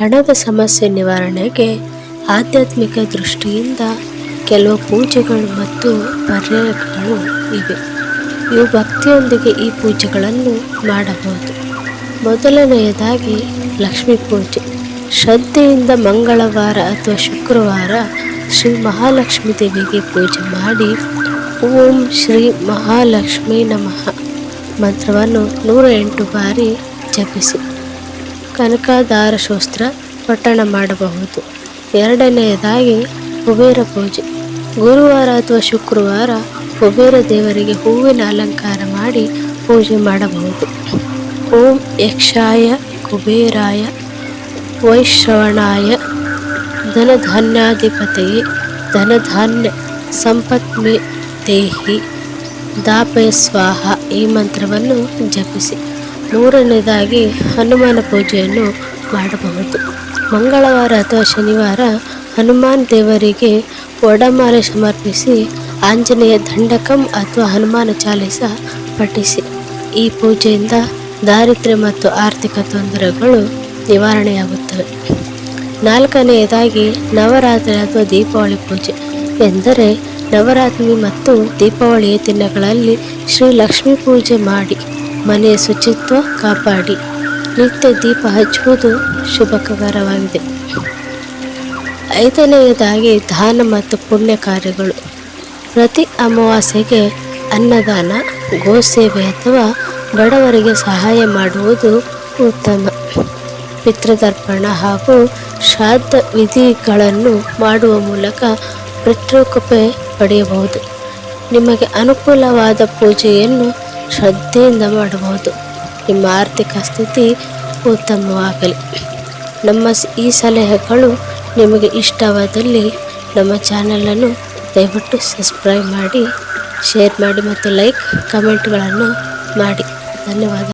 ಹಣದ ಸಮಸ್ಯೆ ನಿವಾರಣೆಗೆ ಆಧ್ಯಾತ್ಮಿಕ ದೃಷ್ಟಿಯಿಂದ ಕೆಲವು ಪೂಜೆಗಳು ಮತ್ತು ಪರ್ಯಾಯಗಳು ಇವೆ. ಇವು ಭಕ್ತಿಯೊಂದಿಗೆ ಈ ಪೂಜೆಗಳನ್ನು ಮಾಡಬಹುದು. ಮೊದಲನೆಯದಾಗಿ ಲಕ್ಷ್ಮೀ ಪೂಜೆ. ಶ್ರದ್ಧೆಯಿಂದ ಮಂಗಳವಾರ ಅಥವಾ ಶುಕ್ರವಾರ ಶ್ರೀ ಮಹಾಲಕ್ಷ್ಮೀ ದೇವಿಗೆ ಪೂಜೆ ಮಾಡಿ ಓಂ ಶ್ರೀ ಮಹಾಲಕ್ಷ್ಮೀ ನಮಃ ಮಂತ್ರವನ್ನು ನೂರ ಎಂಟು ಬಾರಿ ಜಪಿಸಿ. ಕನಕದಾರ ಶೋಸ್ತ್ರ ಪಠಣ ಮಾಡಬಹುದು. ಎರಡನೆಯದಾಗಿ ಕುಬೇರ ಪೂಜೆ. ಗುರುವಾರ ಅಥವಾ ಶುಕ್ರವಾರ ಕುಬೇರ ದೇವರಿಗೆ ಹೂವಿನ ಅಲಂಕಾರ ಮಾಡಿ ಪೂಜೆ ಮಾಡಬಹುದು. ಓಂ ಯಕ್ಷಾಯ ಕುಬೇರಾಯ ವೈಶ್ರವಣಾಯ ಧನಧಾನ್ಯಾಧಿಪತಿಯೇ ಧನಧಾನ್ಯ ಸಂಪತ್ಮೆ ದೇಹಿ ದಾಪಯ ಸ್ವಾಹ ಈ ಮಂತ್ರವನ್ನು ಜಪಿಸಿ. ಮೂರನೇದಾಗಿ ಹನುಮಾನ ಪೂಜೆಯನ್ನು ಮಾಡಬಹುದು. ಮಂಗಳವಾರ ಅಥವಾ ಶನಿವಾರ ಹನುಮಾನ್ ದೇವರಿಗೆ ಒಡಮಾಲೆ ಸಮರ್ಪಿಸಿ, ಆಂಜನೇಯ ದಂಡಕಂ ಅಥವಾ ಹನುಮಾನ ಚಾಲಿಸ ಪಠಿಸಿ. ಈ ಪೂಜೆಯಿಂದ ದಾರಿದ್ರ್ಯ ಮತ್ತು ಆರ್ಥಿಕ ತೊಂದರೆಗಳು ನಿವಾರಣೆಯಾಗುತ್ತವೆ. ನಾಲ್ಕನೆಯದಾಗಿ ನವರಾತ್ರಿ ಅಥವಾ ದೀಪಾವಳಿ ಪೂಜೆ ಎಂದರೆ ನವರಾತ್ರಿ ಮತ್ತು ದೀಪಾವಳಿಯ ದಿನಗಳಲ್ಲಿ ಶ್ರೀ ಲಕ್ಷ್ಮೀ ಪೂಜೆ ಮಾಡಿ ಮನೆಯ ಶುಚಿತ್ವ ಕಾಪಾಡಿ. ನಿತ್ಯ ದೀಪ ಹಚ್ಚುವುದು ಶುಭಕರವಾಗಿದೆ. ಐದನೆಯದಾಗಿ ದಾನ ಮತ್ತು ಪುಣ್ಯ ಕಾರ್ಯಗಳು. ಪ್ರತಿ ಅಮಾವಾಸ್ಯೆಗೆ ಅನ್ನದಾನ ಗೋಸೇವೆ ಅಥವಾ ಬಡವರಿಗೆ ಸಹಾಯ ಮಾಡುವುದು ಉತ್ತಮ. ಪಿತೃತರ್ಪಣ ಹಾಗೂ ಶ್ರಾದ್ದ ವಿಧಿಗಳನ್ನು ಮಾಡುವ ಮೂಲಕ ಪಿತೃಕೃಪೆ ಪಡೆಯಬಹುದು. ನಿಮಗೆ ಅನುಕೂಲವಾದ ಪೂಜೆಯನ್ನು ಶ್ರದ್ಧೆಯಿಂದ ಮಾಡಬಹುದು. ನಿಮ್ಮ ಆರ್ಥಿಕ ಸ್ಥಿತಿ ಉತ್ತಮವಾಗಲಿ. ನಮ್ಮ ಈ ಸಲಹೆಗಳು ನಿಮಗೆ ಇಷ್ಟವಾದಲ್ಲಿ ನಮ್ಮ ಚಾನಲನ್ನು ದಯವಿಟ್ಟು ಸಬ್ಸ್ಕ್ರೈಬ್ ಮಾಡಿ, ಶೇರ್ ಮಾಡಿ ಮತ್ತು ಲೈಕ್, ಕಮೆಂಟ್ಗಳನ್ನು ಮಾಡಿ. ಧನ್ಯವಾದ.